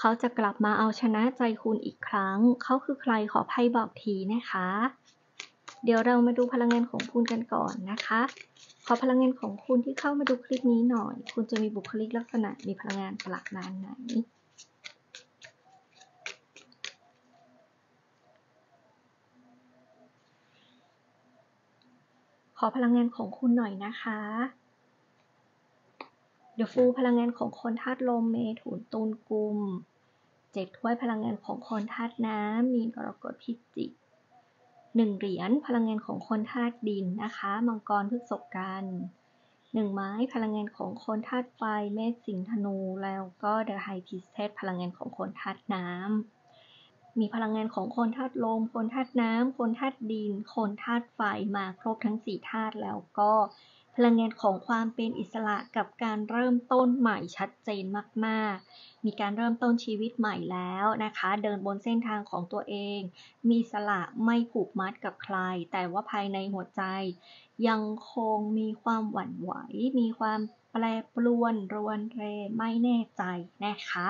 เขาจะกลับมาเอาชนะใจคุณอีกครั้ง เขาคือใครขอไพ่บอกทีนะคะ เดี๋ยวเรามาดูพลังงานของคุณกันก่อนนะคะ ขอพลังงานของคุณที่เข้ามาดูคลิปนี้หน่อย คุณจะมีบุคลิกลักษณะมีพลังงานประมาณไหนขอพลังงานของคุณหน่อยนะคะ เดี๋ยวฟูพลังงานของคนธาตุลมเมถุนตุลกุมเจ็ดถ้วยพลังงานของคนธาตุน้ำมีนกรกฎพิจิกหนึ่งเหรียญพลังงานของคนธาตุดินนะคะ มังกรพฤษกันหนึ่งไม้พลังงานของคนธาตุไฟเมษสิงธนู แล้วก็เดอะไฮพิสเทสพลังงานของคนธาตุน้ำมีพลังงานของคนธาตุลม คนธาตุน้ำคนธาตุดิน คนธาตุไฟมาครบทั้งสี่ธาตุแล้วก็ พลังงานของความเป็นอิสระกับการเริ่มต้นใหม่ชัดเจนมาก ๆ มีการเริ่มต้นชีวิตใหม่แล้วนะคะ เดินบนเส้นทางของตัวเอง มีสละไม่ผูกมัดกับใคร แต่ว่าภายในหัวใจ ยังคงมีความหวั่นไหว มีความแปรปรวนรวนเรไม่แน่ใจนะคะ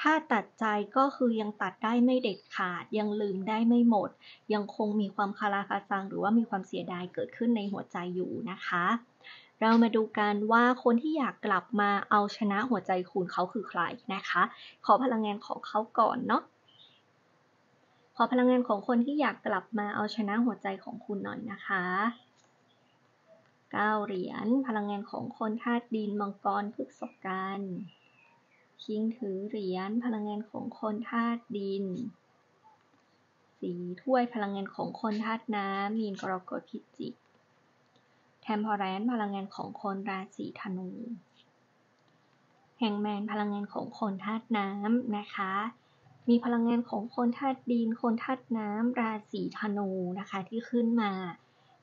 ถ้าตัดใจก็คือยังตัดได้ไม่เด็ดขาด ยังลืมได้ไม่หมด ยังคงมีความคาราคาซัง หรือว่ามีความเสียดายเกิดขึ้นในหัวใจอยู่นะคะ เรามาดูกันว่าคนที่อยากกลับมาเอาชนะหัวใจคุณเขาคือใครนะคะ ขอพลังงานของเขาก่อนเนาะขอพลังงานของคนที่อยากกลับมาเอาชนะหัวใจของคุณหน่อยนะคะ9เหรียญพลังงานของคนธาตุดินมังกรพฤกษกัน คิงถือเหรียญพลังงานของคนธาตุดิน สีถ้วยพลังงานของคนธาตุน้ำมีนกรกฎพิจิกแทมพอแรนพลังงานของคนราศีธนูแห่งแมนพลังงานของคนธาตุน้ำนะคะ มีพลังงานของคนธาตุดิน คนธาตุน้ำราศีธนูนะคะที่ขึ้นมา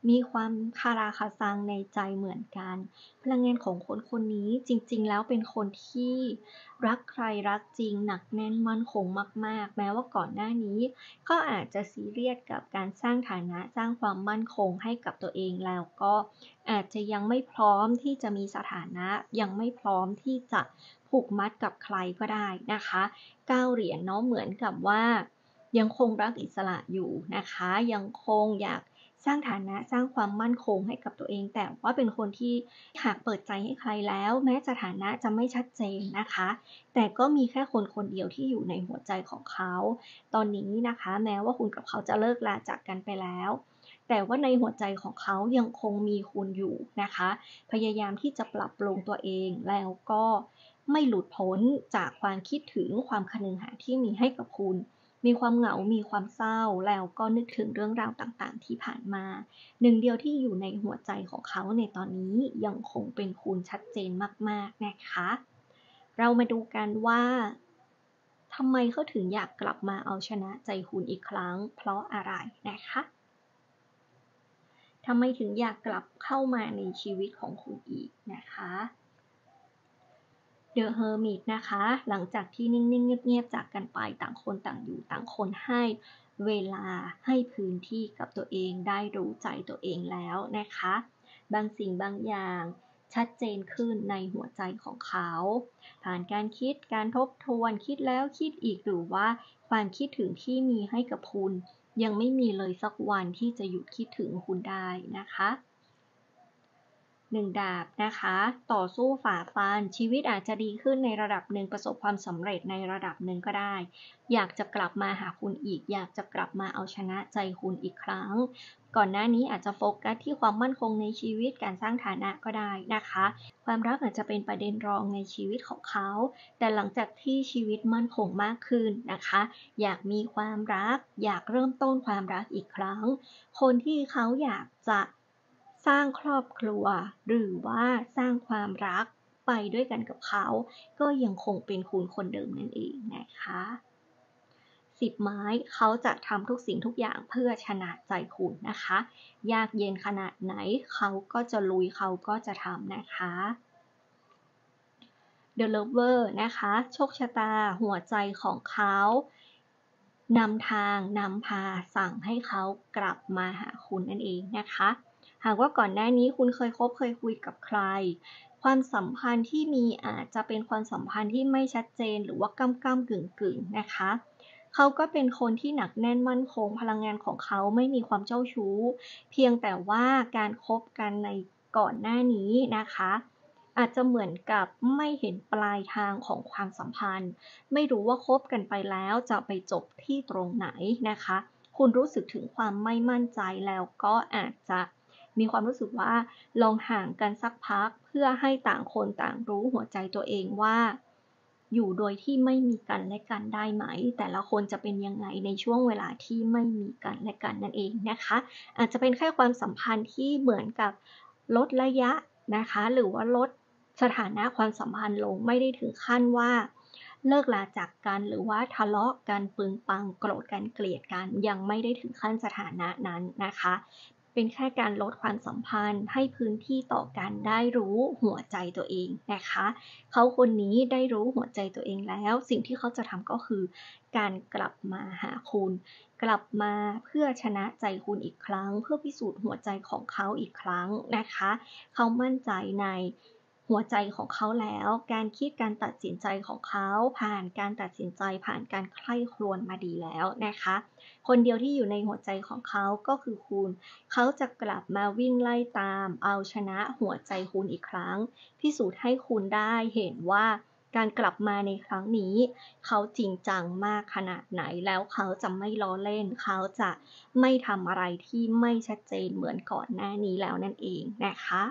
มีความคาราคาซังในใจเหมือนกัน พลังงานของคนคนนี้จริงๆ แล้วเป็นคนที่รักใครรักจริง หนักแน่นมั่นคงมาก ๆ แม้ว่าก่อนหน้านี้ ก็อาจจะซีเรียสกับการสร้างฐานะสร้างความมั่นคงให้กับตัวเองแล้วก็อาจจะยังไม่พร้อมที่จะมีสถานะยังไม่พร้อมที่จะผูกมัดกับใครก็ได้นะคะก้าเหรียญเนาะเหมือนกับว่า ยังคงรักอิสระอยู่นะคะ ยังคงอยาก สร้างฐานะสร้างความมั่นคงให้กับตัวเอง แต่ว่าเป็นคนที่หากเปิดใจให้ใครแล้ว แม้สถานะจะไม่ชัดเจนนะคะ แต่ก็มีแค่คนคนเดียวที่อยู่ในหัวใจของเขา ตอนนี้นะคะ แม้ว่าคุณกับเขาจะเลิกลาจากกันไปแล้วแต่ว่าในหัวใจของเขายังคงมีคุณอยู่นะคะ พยายามที่จะปรับปรุงตัวเองแล้วก็ไม่หลุดพ้นจากความคิดถึงความคนึงหาที่มีให้กับคุณ มีความเหงา มีความเศร้า แล้วก็นึกถึงเรื่องราวต่างๆ ที่ผ่านมา หนึ่งเดียวที่อยู่ในหัวใจของเขาในตอนนี้ยังคงเป็นคุณชัดเจนมากๆนะคะ เรามาดูกันว่าทำไมเขาถึงอยากกลับมาเอาชนะใจคุณอีกครั้ง เพราะอะไรนะคะทำไมถึงอยากกลับเข้ามาในชีวิตของคุณอีกนะคะ เดอะเฮอร์มิตนะคะ หลังจากที่นิ่ง ๆ เงียบ ๆ จากกันไปต่างคนต่างอยู่ต่างคนให้เวลาให้พื้นที่กับตัวเองได้รู้ใจตัวเองแล้วนะคะ บางสิ่งบางอย่างชัดเจนขึ้นในหัวใจของเขา ผ่านการคิดการทบทวนคิดแล้วคิดอีกหรือว่าความคิดถึงที่มีให้กับคุณ ยังไม่มีเลยสักวันที่จะหยุดคิดถึงคุณได้นะคะ หนึ่งดาบนะคะ ต่อสู้ฝ่าฟัน ชีวิตอาจจะดีขึ้นในระดับหนึ่งประสบความสำเร็จในระดับหนึ่งก็ได้ อยากจะกลับมาหาคุณอีก อยากจะกลับมาเอาชนะใจคุณอีกครั้ง ก่อนหน้านี้อาจจะโฟกัสที่ความมั่นคงในชีวิตการสร้างฐานะก็ได้นะคะ ความรักอาจจะเป็นประเด็นรองในชีวิตของเขา แต่หลังจากที่ชีวิตมั่นคงมากขึ้นนะคะ อยากมีความรัก อยากเริ่มต้นความรักอีกครั้ง คนที่เขาอยากจะ สร้างครอบครัว หรือว่าสร้างความรักไปด้วยกันกับเขา ก็ยังคงเป็นคุณคนเดิมนั่นเองนะคะสิบไม้เขาจะทำทุกสิ่งทุกอย่างเพื่อชนะใจคุณนะคะ ยากเย็นขนาดไหนเขาก็จะลุยเขาก็จะทำนะคะ The Lover นะคะ โชคชะตาหัวใจของเขานำทางนำพาสั่งให้เขากลับมาหาคุณนั่นเองนะคะ หากว่าก่อนหน้านี้คุณเคยคบเคยคุยกับใคร ความสัมพันธ์ที่มีอาจจะเป็นความสัมพันธ์ที่ไม่ชัดเจน หรือว่าก้ำก้ำกึ่งกึ่งๆนะคะเขาก็เป็นคนที่หนักแน่นมั่นคง พลังงานของเขาไม่มีความเจ้าชู้ เพียงแต่ว่าการคบกันในก่อนหน้านี้นะคะ อาจจะเหมือนกับไม่เห็นปลายทางของความสัมพันธ์ ไม่รู้ว่าคบกันไปแล้วจะไปจบที่ตรงไหนนะคะ คุณรู้สึกถึงความไม่มั่นใจแล้วก็อาจจะ มีความรู้สึกว่าลองห่างกันสักพักเพื่อให้ต่างคนต่างรู้หัวใจตัวเองว่า อยู่โดยที่ไม่มีกันและกันได้ไหม แต่ละคนจะเป็นยังไงในช่วงเวลาที่ไม่มีกันและกันนั่นเองนะคะ อาจจะเป็นแค่ความสัมพันธ์ที่เหมือนกับลดระยะนะคะ หรือว่าลดสถานะความสัมพันธ์ลงไม่ได้ถึงขั้นว่าเลิกลาจากกันหรือว่าทะเลาะกันปึงปังโกรธกันเกลียดกันยังไม่ได้ถึงขั้นสถานะนั้นนะคะ เป็นแค่การลดความสัมพันธ์ ให้พื้นที่ต่อการได้รู้หัวใจตัวเองนะคะ เขาคนนี้ได้รู้หัวใจตัวเองแล้ว สิ่งที่เขาจะทำก็คือ การกลับมาหาคุณ กลับมาเพื่อชนะใจคุณอีกครั้ง เพื่อพิสูจน์หัวใจของเขาอีกครั้งนะคะ เขามั่นใจใน หัวใจของเขาแล้ว การคิดการตัดสินใจของเขาผ่านการตัดสินใจผ่านการใคร่ครวญมาดีแล้วนะคะ คนเดียวที่อยู่ในหัวใจของเขาก็คือคุณ เขาจะกลับมาวิ่งไล่ตาม เอาชนะหัวใจคุณอีกครั้ง พิสูจน์ให้คุณได้เห็นว่าการกลับมาในครั้งนี้ เขาจริงจังมากขนาดไหนแล้วเขาจะไม่ล้อเล่น เขาจะไม่ทำอะไรที่ไม่ชัดเจนเหมือนก่อนหน้านี้แล้วนั่นเองนะคะ